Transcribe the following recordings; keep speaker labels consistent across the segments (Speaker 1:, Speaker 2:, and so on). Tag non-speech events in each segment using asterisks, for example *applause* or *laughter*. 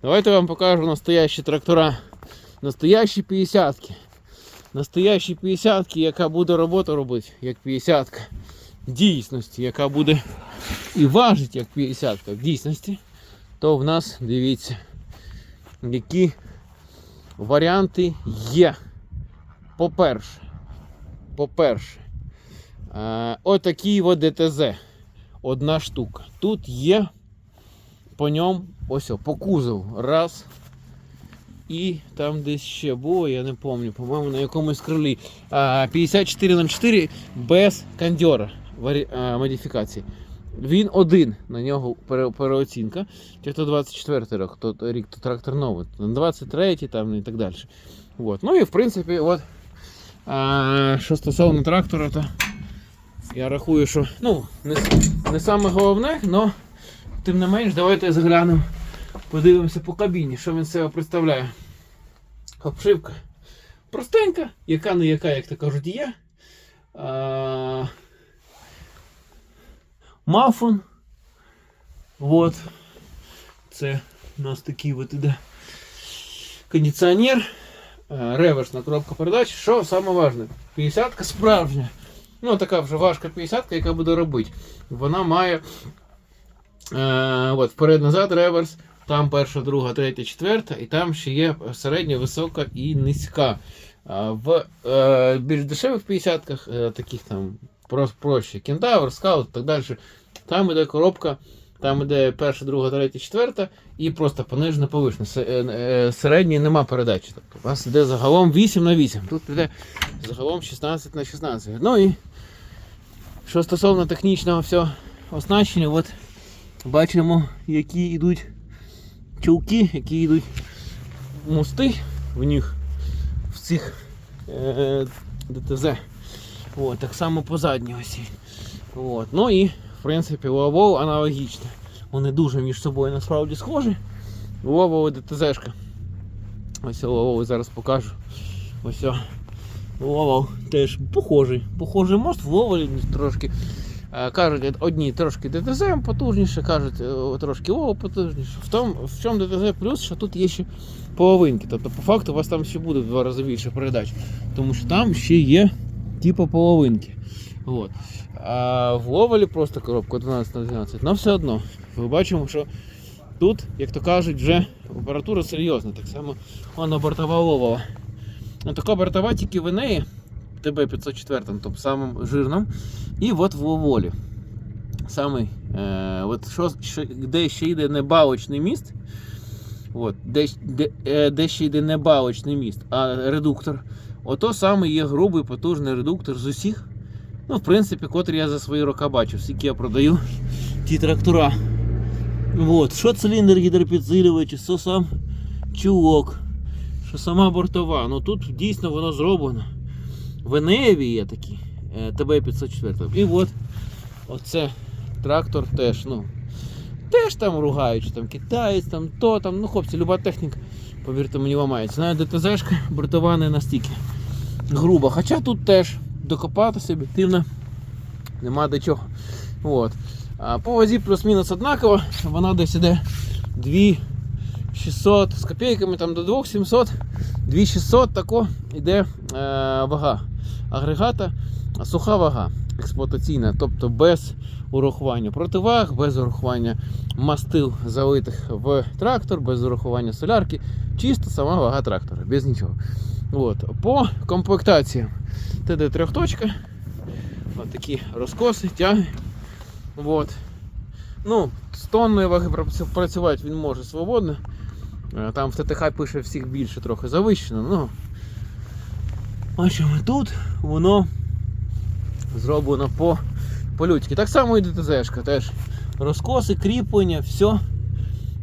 Speaker 1: Давайте я вам покажу настоящі трактора. Настоящі 50-ки. Настоящі 50-ки, яка буде роботу робити, як 50-ка. В дійсності, яка буде і важить як 50-ка в дійсності, то в нас дивіться, які варіанти є. По-перше, по-перше, е, отакий от ДТЗ. Одна штука. Тут є по ньому ось о, по кузову. Раз. І там десь ще було, я не пам'ятаю, по-моєму, на якомусь крилі. 5404 без кондьора модифікації. Він один, на нього переоцінка. Чи то 24 рік, то рік то трактор новий, то 23 там і так далі. От. Ну і в принципі, от, а, що стосовно трактора, то я рахую, що ну, не, не саме головне, але тим не менш, давайте заглянемо, подивимося по кабіні, що він себе представляє. Обшивка простенька, яка не яка, як то кажуть, є. А, мафон. Вот. Це у нас такий от іде кондиціонер, реверсна коробка передач. Що саме важне? 50-ка справжня. Ну, така вже важка 50-ка, яка буде робити. Вона має е, от, вперед-назад реверс, там перша, друга, третя, четверта, і там ще є середня, висока і низька. А в е, більш дешевих 50-ках, е, таких там про- проще, кентавр, скаут і так далі, там іде коробка, там іде перша, друга, третя, четверта, і просто понижена повишена. Е, е, Середньої нема передачі. Тобто у вас іде загалом 8 на 8. Тут іде загалом 16 на 16. Ну і що стосовно технічного всього оснащення, от бачимо, які йдуть чулки, які йдуть мости в них в цих е, ДТЗ. От, так само по задній осі. От. Ну і в принципі Ловол аналогічно. Вони дуже між собою насправді схожі. Ловол і ДТЗшка. Ось Ловол зараз покажу. Ось. о. Ловол теж похожий. Похожий мост в Ловолі трошки. Е, Кажуть, одні трошки ДТЗ потужніше, кажуть, е, трошки Ловол потужніше. В, тому, в чому ДТЗ плюс, що тут є ще половинки. Тобто, по факту, у вас там ще буде в два рази більше передач. Тому що там ще є типу половинки. От. А в Ловелі просто коробка 12 на 12. Але все одно, ми бачимо, що тут, як то кажуть, вже апаратура серйозна. Так само вона бортова Ловова. Ну, така бортова тільки в неї, ТБ 504, тобто самим жирним. І от в Ловолі. Самий, е, от що, що, де ще йде не балочний міст, От, де, де, е, де ще йде не балочний міст, а редуктор. Ото саме є грубий потужний редуктор з усіх. Ну, в принципі, котрі я за свої роки бачив, скільки я продаю *laughs* ті трактора. От, що циліндр гідропідсилювач, що сам чулок, що сама бортова. Ну тут дійсно воно зроблено. В Енеєві є такі, ТБ-504. І от оце трактор теж, ну, теж там ругають, там китаєць, там то, там, ну хлопці, люба техніка, повірте мені, ламається. Навіть ДТЗшка бортова не настільки груба. Хоча тут теж докопатися об'єктивно нема до чого. От. А по вазі плюс-мінус однаково, вона десь іде 2600 з копійками там до 2700, 2600 тако іде е, вага агрегата, суха вага експлуатаційна, тобто без урахування противаг, без урахування мастил залитих в трактор, без урахування солярки, чисто сама вага трактора, без нічого. От. По комплектації ТД трьохточка, такі розкоси, тяги. От. Ну, з тонною ваги працювати він може свободно. Е, Там в ТТХ пише всіх більше трохи завищено. Ну, бачимо, тут воно зроблено по, по людськи. Так само і ДТЗшка теж. Розкоси, кріплення, все.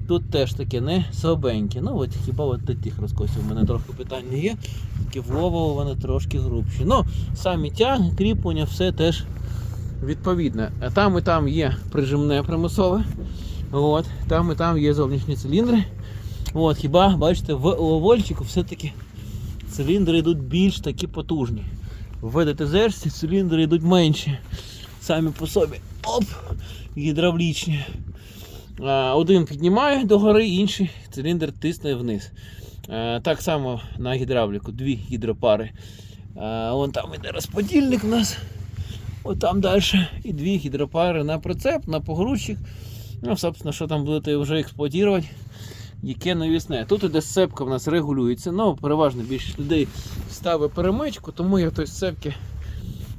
Speaker 1: Тут теж таке не слабеньке. Ну от хіба от до тих розкосів у мене трохи питання є. Тільки в Ловово вони трошки грубші. Ну, самі тяги, кріплення, все теж відповідне. А Там і там є прижимне примусове. От, там і там є зовнішні циліндри. От, хіба, бачите, в Ловольчику все-таки циліндри йдуть більш такі потужні. В ДТЗ циліндри йдуть менші. Самі по собі. Оп! Гідравлічні. Один піднімає догори, інший циліндр тисне вниз. Так само на гідравліку, дві гідропари. Вон там іде розподільник у нас. От там далі. І дві гідропари на прицеп, на погрузчик. Ну, собственно, що там будете вже експлуатувати, яке навісне. Тут іде сцепка в нас регулюється. Ну, переважно більшість людей ставить перемичку, тому я той сцепки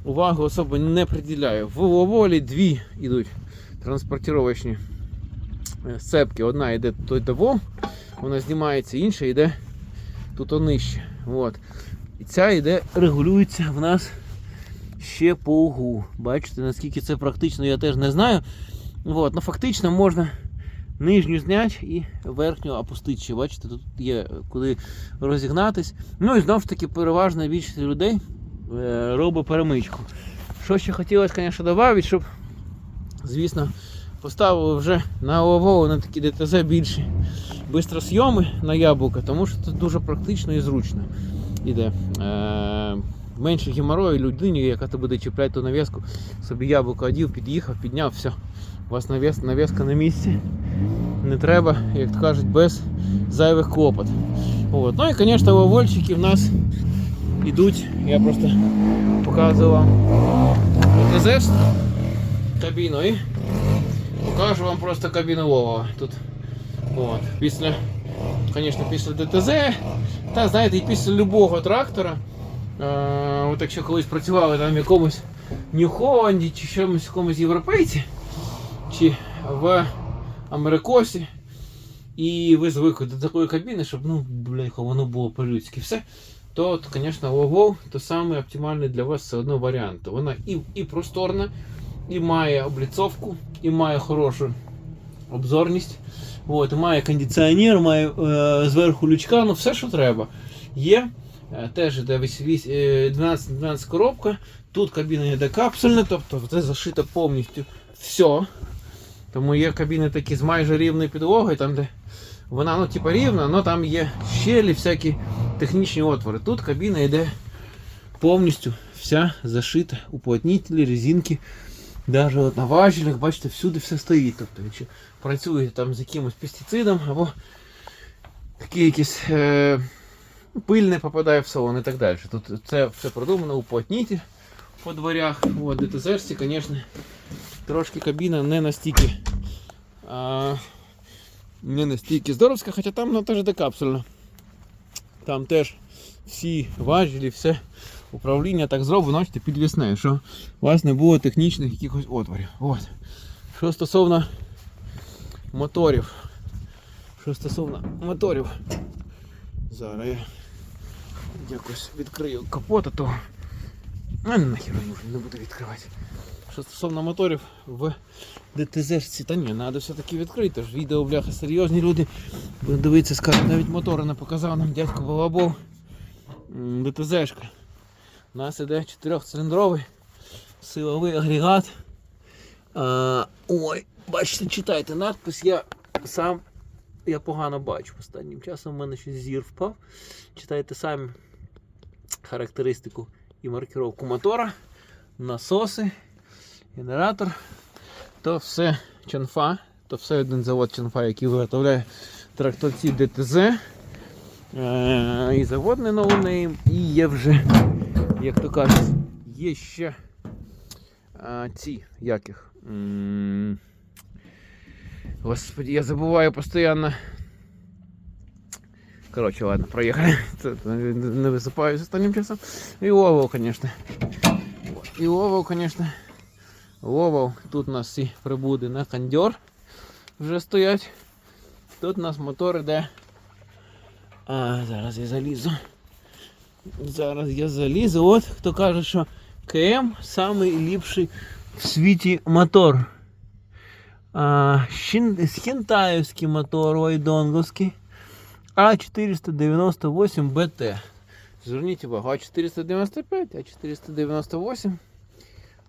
Speaker 1: увагу особо не приділяю. В Оволі дві йдуть транспортировочні е, сцепки. Одна йде той дово, вона знімається, інша йде тут нижче. От. І ця йде, регулюється в нас ще по углу. Бачите, наскільки це практично, я теж не знаю. От. Ну, фактично можна нижню зняти і верхню опустити. ще. Бачите, тут є куди розігнатись. Ну і знову ж таки, переважна більшість людей е, робить перемичку. Що ще хотілося, звісно, додати, щоб, звісно, поставили вже на ОВО на такі ДТЗ більші бистросйоми на яблука, тому що це дуже практично і зручно іде. Е, менше геморою людині, яка тебе буде чіпляти ту нав'язку, собі яблуко одів, під'їхав, підняв, все. У вас нав'яз, нав'язка на місці. Не треба, як то кажуть, без зайвих клопот. От. Ну і, звісно, овольчики в нас йдуть, я просто показую вам ДТЗ кабіну і покажу вам просто кабіну Вова. Тут от, після, звісно, після ДТЗ, та знаєте, і після любого трактора. Е, от якщо колись працювали там в якомусь Нью-Холланді чи чомусь якомусь європейці, чи в Америкосі, і ви звикли до такої кабіни, щоб ну, бляха, воно було по-людськи все, то, звісно, Volvo то саме оптимальний для вас все одно варіант. Вона і, і просторна, і має обліцовку, і має хорошу обзорність. От, і має кондиціонер, має е, зверху лючка, ну все, що треба. Є. Е, Теж йде весь- весь, е, 12, 12 коробка. Тут кабіна йде капсульна, тобто це зашито повністю все. Тому є кабіни такі з майже рівною підлогою, там де вона ну, типа рівна, але там є щелі, всякі технічні отвори. Тут кабіна йде повністю вся зашита, уплотнителі, резинки. Навіть на важелях, бачите, всюди все стоїть. Тобто, якщо працюєте там з якимось пестицидом або такі якісь е, пиль не попадає в салон і так далі. Тут це все продумано, уплотнитель по дверях. От, ДТЗ, звісно, трошки кабіна не настільки а, не настільки здоровська, хоча там вона теж декапсульна. Там теж всі важелі, все управління так зроблено, бачите, підвісне, що у вас не було технічних якихось отворів. От. Що стосовно моторів. Що стосовно моторів. Зараз я якось відкрию капот, а то а нахер не буду відкривати. Що стосовно моторів в ДТЗ, та ні, треба все-таки відкрити. Ж відео, бляха, серйозні люди. Дивитися, скажуть, навіть мотори не показав нам дядько Балабов. М, ДТЗшка. У нас іде 4-циліндровий силовий агрегат. А, ой, бачите, читайте надпис, я сам я погано бачу. Останнім часом в мене щось зір впав. Читайте самі характеристику і маркировку мотора, насоси, генератор. То все чанфа, то все один завод чанфа, який виготовляє тракторці ДТЗ. Е, і завод не ноунейм, і є вже, як то кажуть, є ще ці яких. Господи, я забуваю постійно. Коротше, ладно, проїхали. Не висипаюсь останнім часом. І Овал, звісно. І Овал, звісно. Овал. Тут у нас всі прибуди на кондьор вже стоять. Тут у нас мотор іде. А, зараз я залізу. Зараз я залізу. От хто каже, що КМ самий ліпший в світі мотор. А, хінтаївський мотор Вайдонговський. А498 БТ. Зверніть увагу, А495, А498.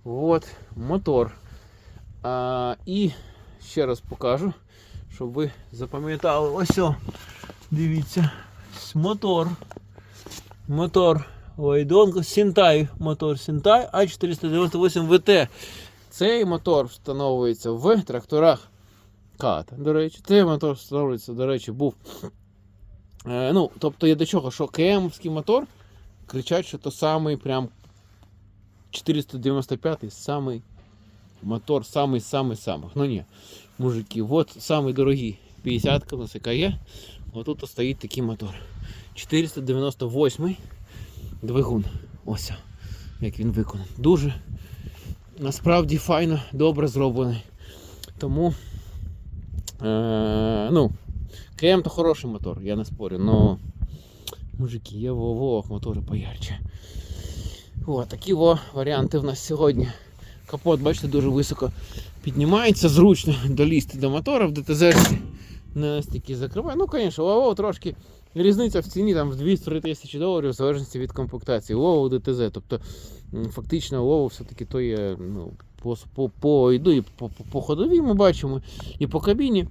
Speaker 1: Вот мотор. А, і ще раз покажу, щоб ви запам'ятали. Ось о, дивіться. Мотор. Мотор Вайдонго, Сінтай, мотор Сінтай А498 ВТ. Цей мотор встановлюється в тракторах ката, до речі. Цей мотор встановлюється, до речі, був. Е, ну, тобто я до чого, що КМовський мотор кричать, що то самий прям 495 самий мотор, самий. Ну ні, мужики, от самий дорогий 50 у нас яка є. Отут стоїть такий мотор. 498 двигун. Ось як він виконаний. Дуже насправді файно, добре зроблений. Тому е, ну, КМ то хороший мотор, я не спорю, но мужики, є в Вовах мотори поярче. О, такі во варіанти в нас сьогодні. Капот, бачите, дуже високо піднімається, зручно долізти до мотора в ДТЗ. Не настільки закриває. Ну, звісно, Вову трошки різниця в ціні там в 200-3 тисячі доларів в залежності від комплектації. Вову ДТЗ. Тобто фактично Вову все-таки то є ну, по, по, по, йду і по, по, по ходовій ми бачимо, і по кабіні.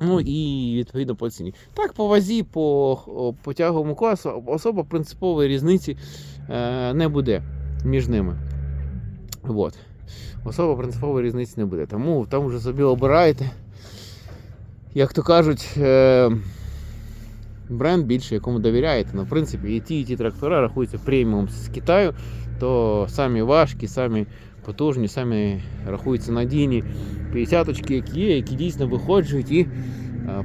Speaker 1: Ну і відповідно по ціні. Так, по вазі, по, по тяговому класу особо принципової різниці е, не буде між ними. От. Особо принципової різниці не буде. Тому там вже собі обираєте. Як то кажуть, е, бренд більше, якому довіряєте. Ну, в принципі, і ті, і ті трактора рахуються преміум з Китаю, то самі важкі, самі потужні, самі рахуються надійні 50-очки, які є, які дійсно виходжують і е,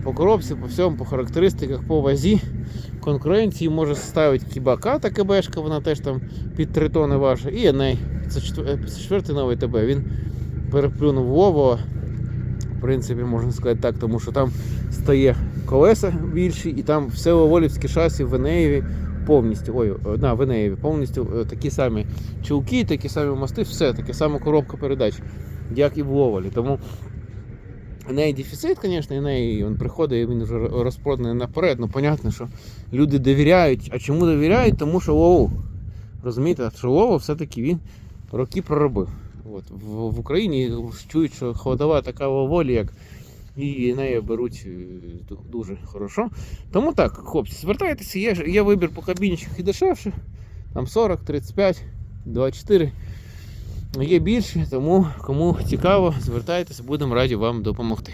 Speaker 1: по коробці, по всьому, по характеристиках, по вазі конкуренції може ставити хіба ката КБшка, вона теж там під 3 тони важить, і Еней. Це четвер- 54 новий ТБ. Він переплюнув Вову. В принципі, можна сказати так, тому що там стає колеса більші, і там все Волівське шасі в Енеєві повністю. Ой, на в повністю е, такі самі чулки, такі самі мости, все, таке саме коробка передач, як і в Ловолі. Тому в неї дефіцит, звісно, і неї він приходить, і він вже розпроданий наперед. Ну, понятно, що люди довіряють. А чому довіряють? Тому що Вову. Розумієте, що Вова все-таки він роки проробив. От, в, в Україні чують, що ходова така волі, як і нею беруть е, дуже хорошо. Тому так, хлопці, звертайтеся, є, є вибір по кабінчиках і дешевше. Там 40, 35, 24. Є більше, тому кому цікаво, звертайтеся, будемо раді вам допомогти.